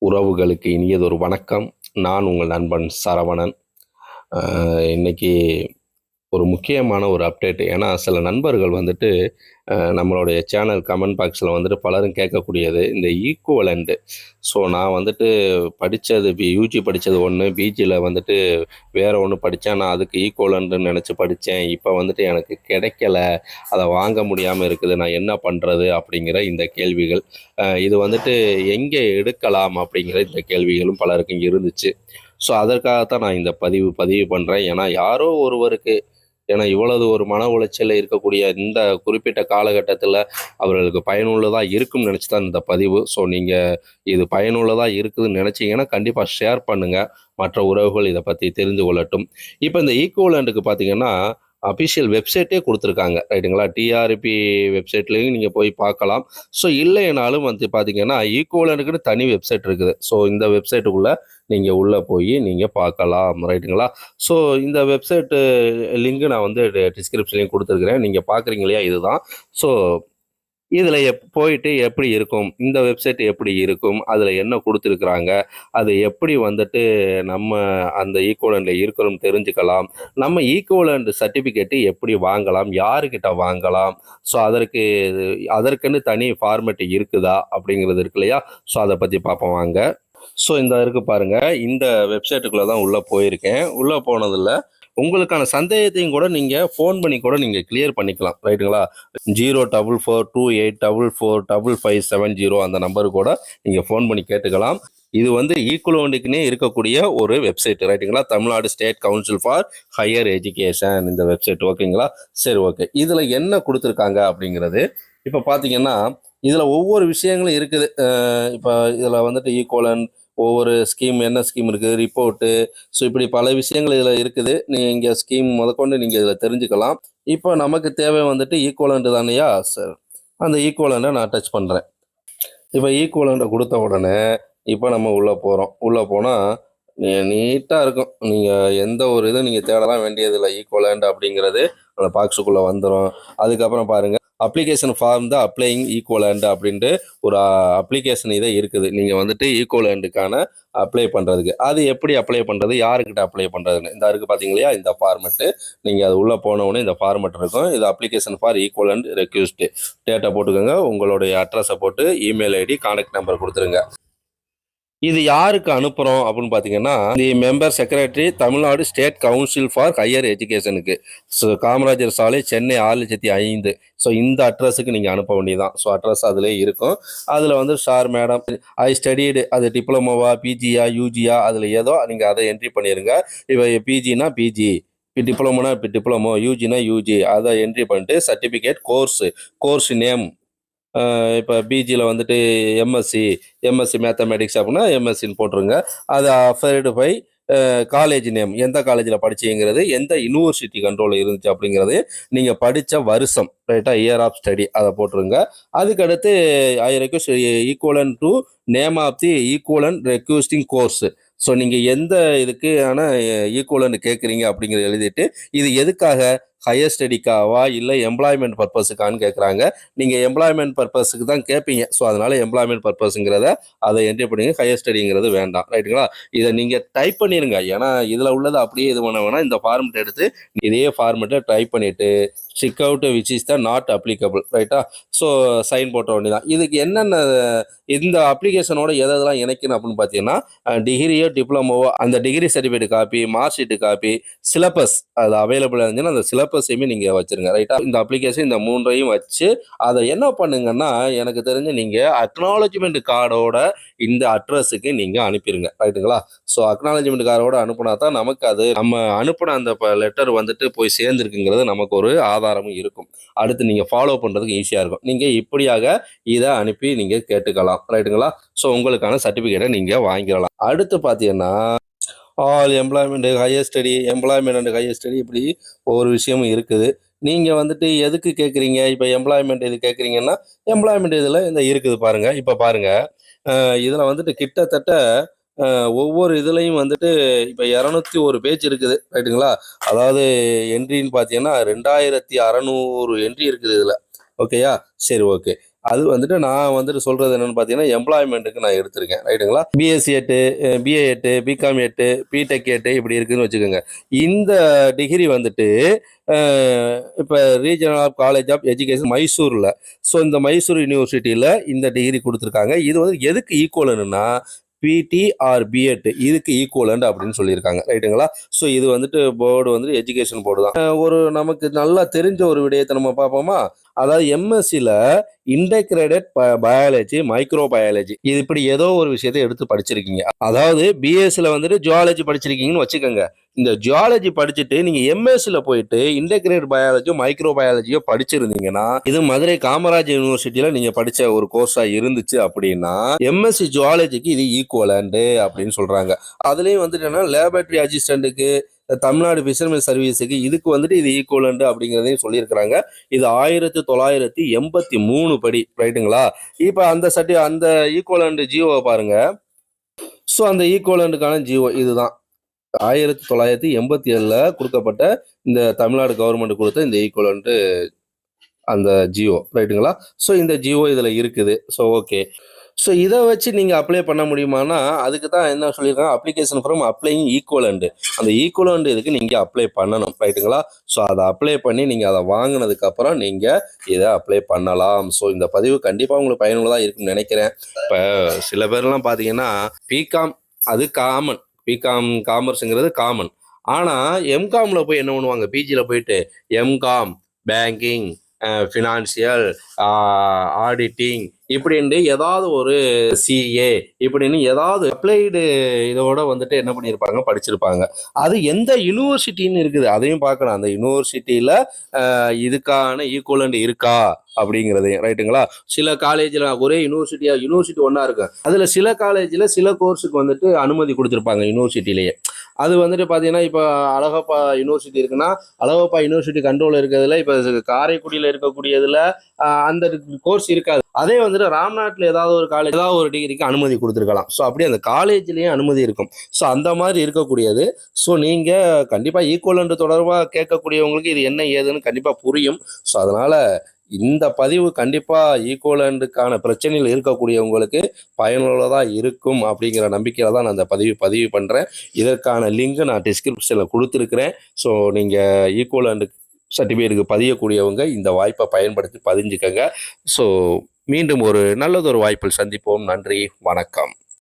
உறவுகளுக்கு இனியதொரு வணக்கம். நான் உங்கள் நண்பன் சரவணன். இன்றைக்கி இன்னைக்கு ஒரு முக்கியமான ஒரு அப்டேட்டு ஏன்னா சில நண்பர்கள் வந்துட்டு நம்மளுடைய சேனல் கமெண்ட் பாக்ஸில் வந்துட்டு பலரும் கேட்கக்கூடியது இந்த ஈக்குவலண்ட்டு ஸோ நான் வந்துட்டு படித்தது பி யூஜி படித்தது ஒன்று பிஜியில் வந்துட்டு வேறு ஒன்று படித்தேன் நான் அதுக்கு ஈக்குவலண்ட்டுன்னு நினச்சி படித்தேன் இப்போ வந்துட்டு எனக்கு கிடைக்கல. அதை வாங்க முடியாமல் இருக்குது. நான் என்ன பண்ணுறது அப்படிங்கிற இந்த கேள்விகள். இது வந்துட்டு எங்கே எடுக்கலாம் அப்படிங்கிற இந்த கேள்விகளும் பலருக்கும் இருந்துச்சு. ஸோ அதற்காகத்தான் நான் இந்த பதிவு பதிவு பண்ணுறேன் ஏன்னா யாரோ ஒருவருக்கு ஏன்னா இவ்வளவு ஒரு மன உளைச்சலில் இருக்கக்கூடிய இந்த குறிப்பிட்ட காலகட்டத்தில் அவர்களுக்கு பயனுள்ளதாக இருக்கும்னு நினச்சி தான் இந்த பதிவு. ஸோ நீங்கள் இது பயனுள்ளதாக இருக்குதுன்னு நினச்சிங்கன்னா கண்டிப்பாக ஷேர் பண்ணுங்கள் மற்ற உறவுகள் இதை பற்றி தெரிந்து கொள்ளட்டும். இப்போ இந்த ஈக்குவலண்ட்டுக்கு பார்த்தீங்கன்னா அஃபிஷியல் வெப்சைட்டே கொடுத்துருக்காங்க. ரைட்டுங்களா டிஆர்பி வெப்சைட்லேயும் நீங்கள் போய் பார்க்கலாம். ஸோ இல்லைனாலும் வந்து பார்த்தீங்கன்னா ஈக்குவலனுக்குன்னு தனி வெப்சைட் இருக்குது. ஸோ இந்த வெப்சைட்டுக்குள்ளே நீங்கள் உள்ளே போய் நீங்கள் பார்க்கலாம். ரைட்டுங்களா ஸோ இந்த வெப்சைட்டு லிங்க் நான் வந்து டிஸ்கிரிப்ஷன்லையும் கொடுத்துருக்குறேன். நீங்கள் பார்க்குறீங்க இல்லையா? இதுதான். ஸோ இதில் எப் போயிட்டு எப்படி இருக்கும்? இந்த வெப்சைட் எப்படி இருக்கும்? அதில் என்ன கொடுத்துருக்குறாங்க? அது எப்படி வந்துட்டு நம்ம அந்த ஈக்குவலண்டில் இருக்கிறோம் தெரிஞ்சுக்கலாம். நம்ம ஈக்குவலண்ட் சர்டிஃபிகேட்டு எப்படி வாங்கலாம்? யாருக்கிட்ட வாங்கலாம்? ஸோ அதற்கு அதற்குன்னு தனி ஃபார்மேட் இருக்குதா? அப்படிங்கிறது இருக்கு இல்லையா? ஸோ அதை பற்றி பார்ப்போம் வாங்க. ஸோ இந்த இருக்கு பாருங்க. இந்த வெப்சைட்டுக்குள்ளே தான் உள்ளே போயிருக்கேன். உள்ளே போனதில் உங்களுக்கான சந்தேகத்தையும் கூட நீங்கள் ஃபோன் பண்ணி கூட நீங்கள் கிளியர் பண்ணிக்கலாம். ரைட்டுங்களா zero double four two eight double four double five seven zero அந்த நம்பருக்கு கூட நீங்கள் ஃபோன் பண்ணி கேட்டுக்கலாம். இது வந்து ஈக்குவலோண்டுக்குனே இருக்கக்கூடிய ஒரு வெப்சைட் ரைட்டுங்களா Tamil Nadu state council for higher education இந்த வெப்சைட் ஓகேங்களா சரி ஓகே இதில் என்ன கொடுத்துருக்காங்க அப்படிங்கிறது இப்போ பார்த்தீங்கன்னா இதில் ஒவ்வொரு விஷயங்களும் இருக்குது. இப்போ இதில் வந்துட்டு ஈக்குவலன் ஒவ்வொரு ஸ்கீம் என்ன ஸ்கீம் இருக்குது ரிப்போர்ட்டு ஸோ இப்படி பல விஷயங்கள் இதில் இருக்குது. நீங்கள் இங்கே ஸ்கீம் முதற்கொண்டு நீங்கள் இதில் தெரிஞ்சுக்கலாம். இப்போ நமக்கு தேவை வந்துட்டு ஈக்குவலண்ட் தானையா சார் அந்த ஈக்குவலண்ட்டை நான் டச் பண்ணுறேன் இப்போ ஈக்குவலண்ட்டை கொடுத்த உடனே இப்போ நம்ம உள்ளே போகிறோம் உள்ளே போனால் நீட்டாக இருக்கும். நீங்கள் எந்த ஒரு இதுவும் நீங்கள் தேடலாம் வேண்டியதில்லை. ஈக்குவலண்ட் அப்படிங்கிறது அந்த பாக்ஸுக்குள்ளே வந்துடும் அதுக்கப்புறம் பாருங்கள் அப்ளிகேஷன் ஃபார்ம் தான் அப்ளைங் ஈக்குவலண்ட் அப்படின்ட்டு ஒரு அப்ளிகேஷன் இதே இருக்குது. நீங்கள் வந்துட்டு ஈக்குவலண்டுக்கான அப்ளை பண்ணுறதுக்கு அது எப்படி அப்ளை பண்ணுறது யாருக்கிட்ட அப்ளை பண்ணுறதுன்னு இந்த இருக்குது பார்த்தீங்களா இந்த ஃபார்மெட்டு நீங்கள் அது உள்ளே போனவுடனே இந்த ஃபார்மெட் இருக்கும். இது application for equivalent request data போட்டுக்கோங்க. உங்களுடைய அட்ரஸை போட்டு இமெயில் ஐடி கான்டாக்ட் நம்பர் கொடுத்துருங்க. இது யாருக்கு அனுப்புகிறோம் அப்படின்னு பார்த்தீங்கன்னா the member secretary Tamil Nadu state council for higher எஜுகேஷனுக்கு so Kamarajar சாலை சென்னை ஆறு லட்சத்தி ஐந்து. ஸோ இந்த அட்ரஸுக்கு நீங்கள் அனுப்ப வேண்டியதான் ஸோ அட்ரஸ் அதிலே இருக்கும். அதில் வந்து சார் மேடம் ஐ ஸ்டடீடு அது டிப்ளமோவா பிஜியா யூஜியா அதில் ஏதோ நீங்கள் அதை என்ட்ரி பண்ணிடுங்க இப்போ பிஜினா பிஜி இப்போ டிப்ளமோனா இப்போ டிப்ளமோ யூஜினா யூஜி அதை என்ட்ரி பண்ணிட்டு சர்டிஃபிகேட் கோர்ஸு கோர்ஸ் நேம் இப்போ பிஜியில் வந்துட்டு எம்எஸ்சி எம்எஸ்சி மேத்தமெட்டிக்ஸ் அப்படின்னா எம்எஸ்சின்னு போட்டுருங்க அது அஃபர்டு பை காலேஜ் நேம் எந்த காலேஜில் படிச்சிங்கிறது எந்த யூனிவர்சிட்டி கண்ட்ரோலில் இருந்துச்சு அப்படிங்கிறது நீங்கள் படித்த வருஷம் ரைட்டாக இயர் ஆஃப் ஸ்டடி அதை போட்டுருங்க அதுக்கடுத்து I request equivalence to name of the equivalence requesting course so நீங்கள் எந்த இதுக்கான ஈக்குவலன் கேட்குறீங்க அப்படிங்கிறத எழுதிட்டு இது எதுக்காக? ஹையர் ஸ்டடிக்காவா இல்லை எம்ப்ளாய்மெண்ட் பர்பஸுக்கான்னு கேட்குறாங்க நீங்கள் எம்ப்ளாய்மெண்ட் பர்பஸுக்கு தான் கேட்பீங்க ஸோ அதனால் எம்ப்ளாய்மெண்ட் பர்பஸுங்கிறத அதை என்ட்ரி பண்ணுங்க. ஹையர் ஸ்டடிங்கிறது வேண்டாம். ரைட்டுங்களா இதை நீங்கள் டைப் பண்ணிடுங்க ஏன்னா இதில் உள்ளது அப்படியே இது பண்ண வேணால் இந்த ஃபார்மெட் எடுத்து இதே ஃபார்மெட்டை டைப் பண்ணிவிட்டு stick out which is the not applicable ரைட்டா ஸோ சைன் போட்ட வேண்டியதான் இதுக்கு என்னென்ன இந்த அப்ளிகேஷனோட எதெல்லாம் இணைக்கணும் அப்படின்னு பார்த்தீங்கன்னா டிகிரியோ டிப்ளமோவோ அந்த degree certificate copy mark sheet copy syllabus அது அவைலபிளாக இருந்துச்சுன்னா அந்த பர்பஸையுமே நீங்கள் வச்சுருங்க ரைட்டாக இந்த அப்ளிகேஷன் இந்த மூன்றையும் வச்சு அதை என்ன பண்ணுங்கன்னா எனக்கு தெரிஞ்சு நீங்கள் அக்னாலஜ்மெண்ட் கார்டோட இந்த அட்ரஸுக்கு நீங்கள் அனுப்பிடுங்க ரைட்டுங்களா ஸோ அக்னாலஜ்மெண்ட் கார்டோட அனுப்புனா தான் நமக்கு அது நம்ம அனுப்பின அந்த லெட்டர் வந்துட்டு போய் சேர்ந்துருக்குங்கிறது நமக்கு ஒரு ஆதாரமும் இருக்கும். அடுத்து நீங்கள் ஃபாலோ பண்ணுறதுக்கு ஈஸியாக இருக்கும். நீங்கள் இப்படியாக இதை அனுப்பி நீங்கள் கேட்டுக்கலாம் ரைட்டுங்களா ஸோ உங்களுக்கான சர்டிஃபிகேட்டை நீங்கள் வாங்கிக்கலாம் அடுத்து பார்த்தீங்கன்னா all employment higher study employment and higher study இப்படி ஒவ்வொரு விஷயமும் இருக்குது. நீங்கள் வந்துட்டு எதுக்கு கேட்குறீங்க இப்போ எம்ப்ளாய்மெண்ட் இது கேட்குறீங்கன்னா எம்ப்ளாய்மெண்ட் இதில் இந்த இருக்குது பாருங்கள் இப்போ பாருங்கள் இதில் வந்துட்டு கிட்டத்தட்ட ஒவ்வொரு இதுலையும் வந்துட்டு இப்போ இரநூத்தி ஒரு பேஜ் இருக்குது. ரைட்டுங்களா அதாவது என்ட்ரின்னு பார்த்தீங்கன்னா ரெண்டாயிரத்தி அறநூறு என்ட்ரி இருக்குது இதில். ஓகேயா சரி ஓகே அது வந்துட்டு நான் வந்துட்டு சொல்கிறது என்னென்னு பார்த்தீங்கன்னா எம்ப்ளாய்மெண்ட்டுக்கு நான் எடுத்திருக்கேன். ரைட்டுங்களா? பிஎஸ்சி எட்டு பிஏ எட்டு பிகாம் எட்டு பிடெக் எட்டு இப்படி இருக்குதுன்னு வச்சுக்கோங்க. இந்த டிகிரி வந்துட்டு இப்போ regional of college of education மைசூரில் ஸோ இந்த மைசூர் யூனிவர்சிட்டியில் இந்த டிகிரி கொடுத்துருக்காங்க. இது வந்து எதுக்கு ஈக்குவலுன்னா பிடி ஆர் பிஎட் இதுக்கு ஈக்குவலண்ட் அப்படின்னு சொல்லியிருக்காங்க. ரைட்டுங்களா? ஸோ இது வந்துட்டு போர்டு வந்துட்டு எஜுகேஷன் போர்டு தான். ஒரு நமக்கு நல்லா தெரிஞ்ச ஒரு விடயத்தை நம்ம பார்ப்போமா? அதாவது எம்எஸ்சியில் இன்டெகிரேட்டட் பயாலஜி மைக்ரோ பயாலஜி இது இப்படி ஏதோ ஒரு விஷயத்தை எடுத்து படிச்சிருக்கீங்க. அதாவது பிஎஸ்சியில் வந்துட்டு ஜுவாலஜி படிச்சிருக்கீங்கன்னு வச்சுக்கோங்க. இந்த ஜுவாலஜி படிச்சுட்டு நீங்க எம்எஸ்சியில் போயிட்டு இன்டெகிரேட் பயாலஜியோ மைக்ரோ பயாலஜியோ படிச்சிருந்தீங்கன்னா இது மதுரை காமராஜ் யூனிவர்சிட்டியில நீங்க படிச்ச ஒரு கோர்ஸா இருந்துச்சு அப்படின்னா எம்எஸ்சி ஜுவாலஜிக்கு இது ஈக்குவலண்டு அப்படின்னு சொல்றாங்க. அதுலயும் வந்துட்டு என்ன லேபரட்டரி அசிஸ்டண்ட்டுக்கு தமிழ்நாடு ஃபிஷர்மேன் சர்வீஸுக்கு இதுக்கு வந்துட்டு இது ஈக்குவலண்ட் அப்படிங்கிறதையும் சொல்லியிருக்கிறாங்க. இது ஆயிரத்தி தொள்ளாயிரத்தி எண்பத்தி மூணு படி ரைட்டுங்களா இப்போ அந்த சர்டி அந்த ஈக்குவலண்ட் ஜியோவை பாருங்க. ஸோ அந்த ஈக்குவலண்ட்டுக்கான ஜியோ இதுதான். ஆயிரத்தி தொள்ளாயிரத்தி எண்பத்தி ஏழில் கொடுக்கப்பட்ட இந்த தமிழ்நாடு கவர்மெண்ட் கொடுத்த இந்த ஈக்குவலண்ட்டு அந்த ஜியோ ரைட்டுங்களா ஸோ இந்த ஜியோ இதில் இருக்குது. ஸோ ஓகே ஸோ இதை வச்சு நீங்கள் அப்ளை பண்ண முடியுமானா அதுக்கு தான் என்ன சொல்லியிருக்காங்க? அப்ளிகேஷன் ஃபார்ம் அப்ளைங் ஈக்குவலண்டு அந்த ஈக்குவலண்டு இதுக்கு நீங்கள் அப்ளை பண்ணணும் ரைட்டுங்களா ஸோ அதை அப்ளை பண்ணி நீங்கள் அதை வாங்கினதுக்கப்புறம் நீங்கள் இதை அப்ளை பண்ணலாம். ஸோ இந்த பதிவு கண்டிப்பாக உங்களுக்கு பயனுள்ளதாக இருக்கும்னு நினைக்கிறேன். இப்போ சில பேர்லாம் பார்த்தீங்கன்னா பிகாம் அது காமன் பிகாம் காமர்ஸுங்கிறது காமன் ஆனால் எம்காமில் போய் என்ன பண்ணுவாங்க? பிஜியில் போயிட்டு எம்காம் பேங்கிங் ஃபினான்சியல் ஆடிட்டிங் இப்படின்ட்டு ஏதாவது ஒரு சிஏ இப்படின்னு ஏதாவது அப்ளைடு இதோட வந்துட்டு என்ன பண்ணியிருப்பாங்க? படிச்சிருப்பாங்க. அது எந்த யூனிவர்சிட்டின்னு இருக்குது. அதையும் பார்க்கணும் அந்த யூனிவர்சிட்டியில் இதுக்கான ஈக்குவலண்ட் இருக்கா? அப்படிங்கிறது. ரைட்டுங்களா சில காலேஜில் ஒரே யூனிவர்சிட்டியாக யூனிவர்சிட்டி ஒன்றா இருக்கும் அதில் சில காலேஜில் சில கோர்ஸுக்கு வந்துட்டு அனுமதி கொடுத்துருப்பாங்க யூனிவர்சிட்டிலேயே அது வந்துட்டு பார்த்தீங்கன்னா இப்போ அழகப்பா யூனிவர்சிட்டி இருக்குன்னா அழகப்பா யூனிவர்சிட்டி கண்ட்ரோல் இருக்கிறதுல இப்போ காரைக்குடியில் இருக்கக்கூடியதில் அந்த கோர்ஸ் இருக்காது. அதே வந்துட்டு ராம்நாட்டில் ஏதாவது ஒரு காலேஜ் ஏதாவது ஒரு டிகிரிக்கு அனுமதி கொடுத்துருக்கலாம். ஸோ அப்படி அந்த காலேஜ்லேயும் அனுமதி இருக்கும். ஸோ அந்த மாதிரி இருக்கக்கூடியது. ஸோ நீங்கள் கண்டிப்பாக ஈக்குவல் என்று தொடர்பாக கேட்கக்கூடியவங்களுக்கு இது என்ன ஏதுன்னு கண்டிப்பாக புரியும். ஸோ அதனால் இந்த பதிவு கண்டிப்பாக ஈக்குவலண்டுக்கான பிரச்சனையில் இருக்கக்கூடியவங்களுக்கு பயனுள்ளதாக இருக்கும் அப்படிங்கிற நம்பிக்கையில் தான் நான் அந்த பதிவு பதிவு பண்ணுறேன் இதற்கான லிங்க் நான் டிஸ்கிரிப்ஷனில் கொடுத்துருக்குறேன். ஸோ நீங்கள் ஈக்குவலண்டு சர்டிஃபிகேட்டுக்கு பதியக்கூடியவங்க இந்த வாய்ப்பை பயன்படுத்தி பதிஞ்சுக்கங்க. ஸோ மீண்டும் ஒரு நல்லதொரு வாய்ப்பில் சந்திப்போம். நன்றி. வணக்கம்.